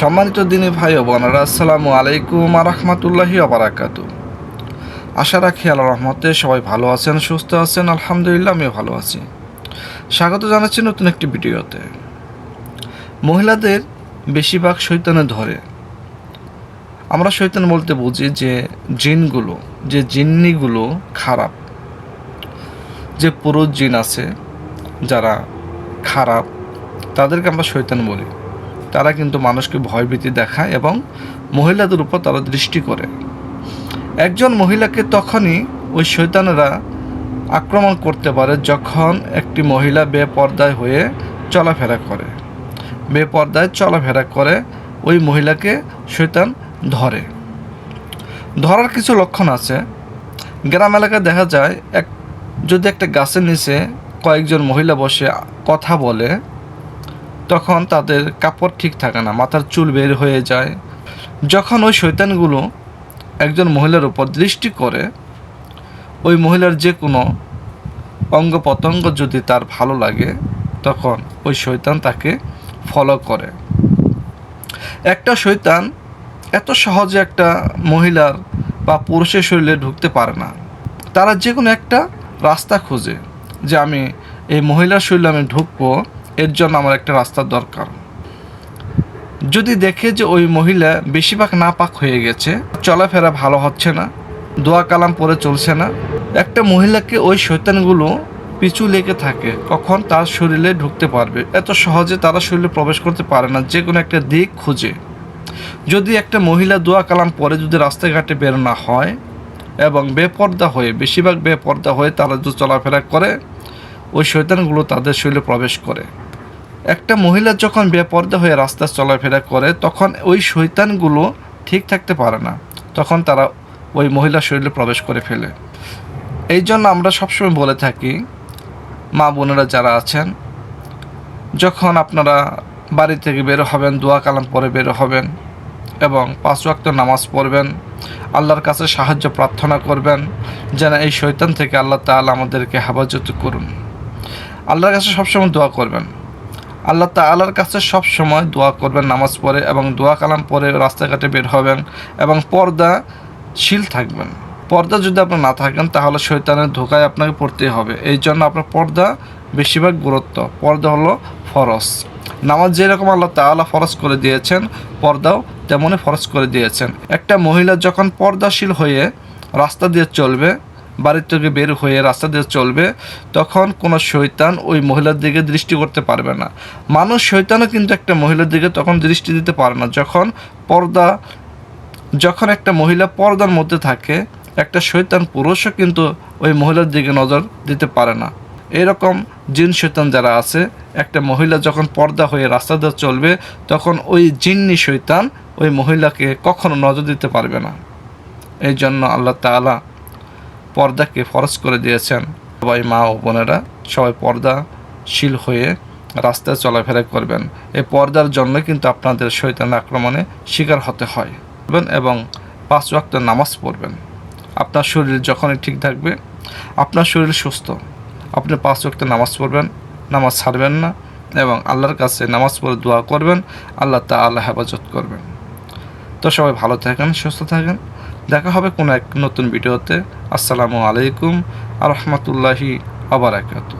সম্মানিত দিনী ভাই ও বোনেরা, আসসালামু আলাইকুম আরহামতুল্লাহি আবরাকাতু আশা রাখি আল্লাহ রহমতে সবাই ভালো আছেন, সুস্থ আছেন, আলহামদুলিল্লাহ আমিও ভালো আছি। স্বাগত জানাচ্ছি নতুন একটি ভিডিওতে। মহিলাদের বেশিরভাগ শৈতানে ধরে। আমরা শৈতান বলতে বুঝি যে জিনগুলো, যে জিন্নিগুলো খারাপ, যে পুরুষ জিন আছে যারা খারাপ, তাদেরকে আমরা শৈতান বলি। তারা কিন্তু মানুষকে ভয়ভীতি দেখায় এবং মহিলাদের উপর তারা দৃষ্টি করে। একজন মহিলাকে তখনই ওই শৈতানেরা আক্রমণ করতে পারে যখন একটি মহিলা বেপর্দায় হয়ে চলাফেরা করে। বেপর্দায় চলাফেরা করে ওই মহিলাকে শৈতান ধরে। ধরার কিছু লক্ষণ আছে। গ্রাম এলাকায় দেখা যায়, এক যদি একটা গাছের নিচে কয়েকজন মহিলা বসে কথা বলে তখন তাদের কাপড় ঠিক থাকে না, মাথার চুল বের হয়ে যায়। যখন ওই শৈতানগুলো একজন মহিলার উপর দৃষ্টি করে, ওই মহিলার যে কোনো অঙ্গ প্রত্যঙ্গ যদি তার ভালো লাগে, তখন ওই শৈতান তাকে ফলো করে। একটা শৈতান এত সহজে একটা মহিলার বা পুরুষের শরীরে ঢুকতে পারে না। তারা যে কোনো একটা রাস্তা খোঁজে যে আমি এই মহিলার শরীরে আমি ঢুকবো এর জন্য আমার একটা রাস্তার দরকার। যদি দেখে যে ওই মহিলা বেশিরভাগ না পাক হয়ে গেছে, চলাফেরা ভালো হচ্ছে না, দোয়া কালাম পরে চলছে না, একটা মহিলাকে ওই শৈতানগুলো পিছু লেগে থাকে, কখন তার শরীরে ঢুকতে পারবে? এত সহজে তারা শরীরে প্রবেশ করতে পারে না, যে কোনো একটা দিক খুঁজে। যদি একটা মহিলা দোয়া কালাম পরে যদি রাস্তাঘাটে বের না হয় এবং বেপর্দা হয়ে, বেশিরভাগ বেপর্দা হয়ে তারা যদি চলাফেরা করে, ওই শৈতানগুলো তাদের শরীরে প্রবেশ করে। একটা মহিলা যখন বেপর্দা হয়ে রাস্তায় চলাফেরা করে, তখন ওই শৈতানগুলো ঠিক থাকতে পারে না। তখন তারা ওই মহিলার শরীরে প্রবেশ করে ফেলে। এই জন্য আমরা সবসময় বলে থাকি, মা বোনেরা যারা আছেন, যখন আপনারা বাড়ি থেকে বের হবেন, দোয়া কালাম পরে বের হবেন এবং পাঁচ ওয়াক্ত নামাজ পড়বেন, আল্লাহর কাছে সাহায্য প্রার্থনা করবেন, যেন এই শৈতান থেকে আল্লাহ তাআলা আমাদেরকে হেফাজত করুন। আল্লাহর কাছে সবসময় দোয়া করবেন। আল্লাহ তাআলার কাছে সব সময় দোয়া করবেন, নামাজ পড়ে এবং দোয়া কালাম পরে রাস্তাঘাটে বের হবেন এবং পর্দা শীল থাকবেন। পর্দা যদি আপনার না থাকেন, তাহলে শৈতানের ধোকায় আপনাকে পড়তেই হবে। এই জন্য আপনার পর্দা বেশিরভাগ গুরুত্ব। পর্দা হলো ফরস নামাজ যেরকম আল্লাহ তাআলা ফরজ করে দিয়েছেন, পর্দাও তেমনই ফরজ করে দিয়েছেন। একটা মহিলা যখন পর্দাশীল হয়ে রাস্তা দিয়ে চলবে বাড়ির থেকে বের হয়ে রাস্তা দিয়ে চলবে, তখন কোনো শৈতান ওই মহিলার দিকে দৃষ্টি করতে পারবে না। মানুষ শৈতানও কিন্তু একটা মহিলার দিকে তখন দৃষ্টি দিতে পারে না। যখন পর্দা, যখন একটা মহিলা পর্দার মধ্যে থাকে, একটা শৈতান পুরুষও কিন্তু ওই মহিলার দিকে নজর দিতে পারে না। এরকম জিন শৈতান যারা আছে, একটা মহিলা যখন পর্দা হয়ে রাস্তা দিয়ে চলবে, তখন ওই জিন্নি শৈতান ওই মহিলাকে কখনো নজর দিতে পারবে না। এই জন্য আল্লাহ তাআলা পর্দাকে ফরজ করে দিয়েছেন। সবাই মা ও বোনেরা, সবাই পর্দাশীল হয়ে রাস্তায় চলাফেরা করবেন। এই পর্দার জন্য কিন্তু আপনাদের শৈতান আক্রমণে শিকার হতে হয়। এবং পাঁচ ওয়াক্ত নামাজ পড়বেন। আপনার শরীর যখনই ঠিক থাকবে, আপনার শরীর সুস্থ। আপনি পাঁচ ওয়াক্ত নামাজ পড়বেন, নামাজ ছাড়বেন না এবং আল্লাহর কাছে নামাজ পড়ে দোয়া করবেন, আল্লাহ তা আল্লাহ হেফাজত করবেন। তো সবাই ভালো থাকেন, সুস্থ থাকেন। দেখা হবে কোনো এক নতুন ভিডিওতে। আসসালামু আলাইকুম আ রহমতুল্লাহি আবরাকাতু